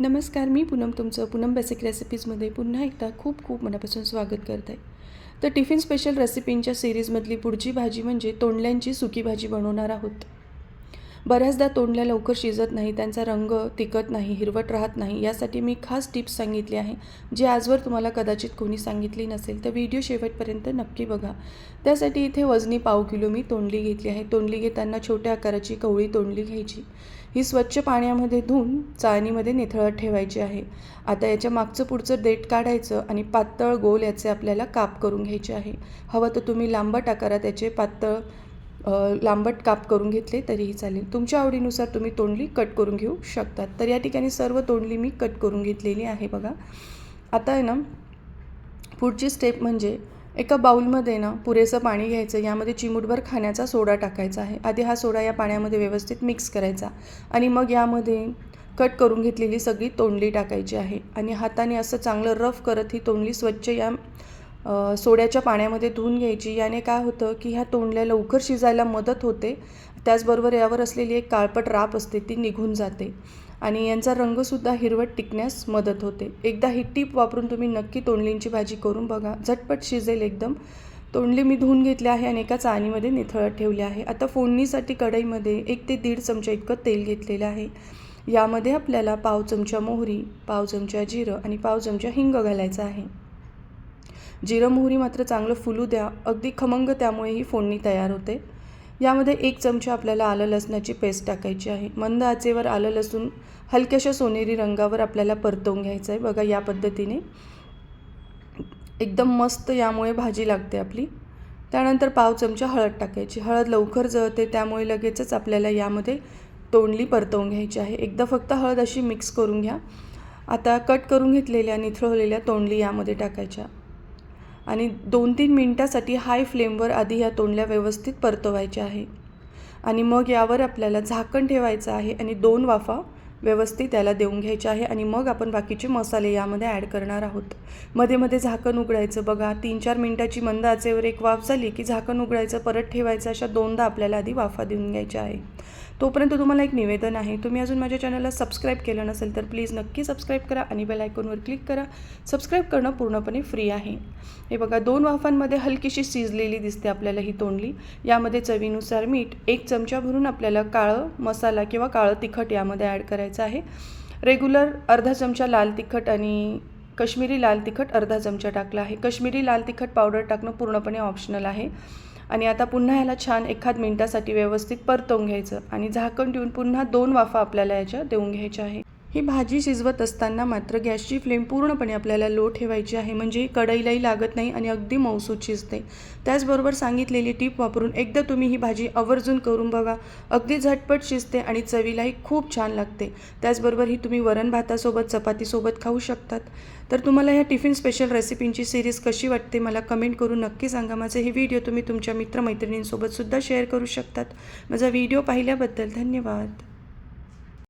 नमस्कार मी पूनम तुमचं पूनम बेसिक रेसिपीजमध्ये पुन्हा एकदा खूप खूप मनापासून स्वागत करत. आहे तर टिफिन स्पेशल रेसिपींच्या सिरीजमधली पुढची भाजी म्हणजे तोंडल्यांची सुकी भाजी बनवणार आहोत. बऱ्याचदा तोंडल्या लवकर शिजत नाही त्यांचा रंग तिकत नाही हिरवट राहत नाही यासाठी मी खास टिप्स सांगितली आहे जी आजवर तुम्हाला कदाचित कोणी सांगितली नसेल तर व्हिडिओ शेवटपर्यंत नक्की बघा. त्यासाठी इथे वजनी पाव किलो मी तोंडली घेतली आहे. तोंडली घेताना छोट्या आकाराची कवळी तोंडली घ्यायची. ही स्वच्छ पाण्यामध्ये धुवून चाळणीमध्ये निथळत ठेवायची आहे. आता याच्या मागचं पुढचं देठ काढायचं आणि पातळ गोल याचे आपल्याला काप करून घ्यायचे आहे. हवं तर तुम्ही लांबट आकारात याचे पातळ लांबट काप करून घेतले तरीही चालेल. तुमच्या आवडीनुसार तुम्ही तोंडली कट करून घेऊ शकतात. तर या ठिकाणी सर्व तोंडली मी कट करून घेतलेली आहे बघा. आता आहे ना पुढची स्टेप म्हणजे एका बाऊलमध्ये ना पुरेसं पाणी घ्यायचं. यामध्ये चिमूटभर खाण्याचा सोडा टाकायचा आहे. आधी हा सोडा या पाण्यामध्ये व्यवस्थित मिक्स करायचा आणि मग यामध्ये कट करून घेतलेली सगळी तोंडली टाकायची आहे. आणि हाताने असं चांगलं रफ करत ही तोंडली स्वच्छ या सोड्याच्या पाण्यामध्ये धुवून घ्यायची. याने काय होतं की ह्या तोंडल्या लवकर शिजायला मदत होते. त्याचबरोबर यावर असलेली एक काळपट राप असते ती निघून जाते आणि यांचा रंगसुद्धा हिरवट टिकण्यास मदत होते. एकदा ही टीप वापरून तुम्ही नक्की तोंडलींची भाजी करून बघा. झटपट शिजेल एकदम. तोंडली मी धुवून घेतले आहे आणि एका चाळणीमध्ये निथळत ठेवले आहे. आता फोडणीसाठी कढईमध्ये एक ते दीड चमचा इतकं तेल घेतलेलं आहे. यामध्ये आपल्याला पाव चमचा मोहरी पाव चमचा जिरं आणि पाव चमचा हिंग घालायचा आहे. जिरं मोहरी मात्र चांगलं फुलू द्या अगदी खमंग त्यामुळे ही फोडणी तयार होते. यामध्ये एक चमचा आपल्याला आलं लसणाची पेस्ट टाकायची आहे. मंद आचेवर आलं लसूण हलक्याशा सोनेरी रंगावर आपल्याला परतवून घ्यायचं आहे. बघा या पद्धतीने. एकदम मस्त यामुळे भाजी लागते आपली. त्यानंतर पाव चमचा हळद टाकायची. हळद लवकर जळते त्यामुळे लगेचच आपल्याला यामध्ये तोंडली परतवून घ्यायची आहे. एकदा फक्त हळद अशी मिक्स करून घ्या. आता कट करून घेतलेल्या निथळवलेल्या तोंडली यामध्ये टाकायच्या. आणि दोन तीन मिनटासाठी हाय फ्लेमवर आधी ह्या तोंडल्या व्यवस्थित परतवायच्या आहे आणि मग यावर आपल्याला झाकण ठेवायचं आहे आणि दोन वाफा व्यवस्थित त्याला देऊन घ्यायचे आहे आणि मग आपण बाकीचे मसाले यामध्ये ॲड करणार आहोत. मध्ये मध्ये झाकण उघडायचं बघा. तीन चार मिनटाची मंद आचेवर एक वाफ झाली की झाकण उघडायचं परत ठेवायचं अशा दोनदा आपल्याला आधी वाफा देऊन घ्यायच्या आहे. तोपर्यंत तुम्हाला एक निवेदन आहे. तुम्ही अजून माझ्या चॅनलला सबस्क्राईब केलं नसेल तर प्लीज नक्की सबस्क्राईब करा आणि बेल आयकॉनवर क्लिक करा. सबस्क्राईब करणं पूर्णपणे फ्री आहे. हे बघा दोन वाफांमध्ये हलकीशी शिजलेली दिसते आपल्याला ही तोंडली. यामध्ये चवीनुसार मीठ एक चमचा भरून आपल्याला काळं मसाला किंवा काळं तिखट यामध्ये ॲड करायचं आहे. रेग्युलर अर्धा चमचा लाल तिखट आणि कश्मीरी लाल तिखट अर्धा चमचा टाकला आहे. कश्मीरी लाल तिखट पावडर टाकणं पूर्णपणे ऑप्शनल आहे. आणि आता पुन्हा याला छान एखाद मिनटासाठी व्यवस्थित परतवून घ्यायचं आणि झाकण देऊन पुन्हा दोन वाफा आपल्याला याच्या देऊन घ्यायच्या आहे ही भाजी शिजवत असताना मात्र गॅसची फ्लेम पूर्णपणे आपल्याला लो ठेवायची आहे. म्हणजे कढईलाही लागत नाही आणि अगदी मौसूद शिजते. त्याचबरोबर सांगितलेली टीप वापरून एकदा तुम्ही ही भाजी आवर्जून करून बघा. अगदी झटपट शिजते आणि चवीलाही खूप छान लागते. त्याचबरोबर ही तुम्ही वरण भातासोबत चपातीसोबत खाऊ शकतात. तर तुम्हाला ह्या टिफिन स्पेशल रेसिपींची सिरीज कशी वाटते मला कमेंट करून नक्की सांगा. माझे हे व्हिडिओ तुम्ही तुमच्या मित्रमैत्रिणींसोबत सुद्धा शेअर करू शकतात. माझा व्हिडिओ पाहिल्याबद्दल धन्यवाद.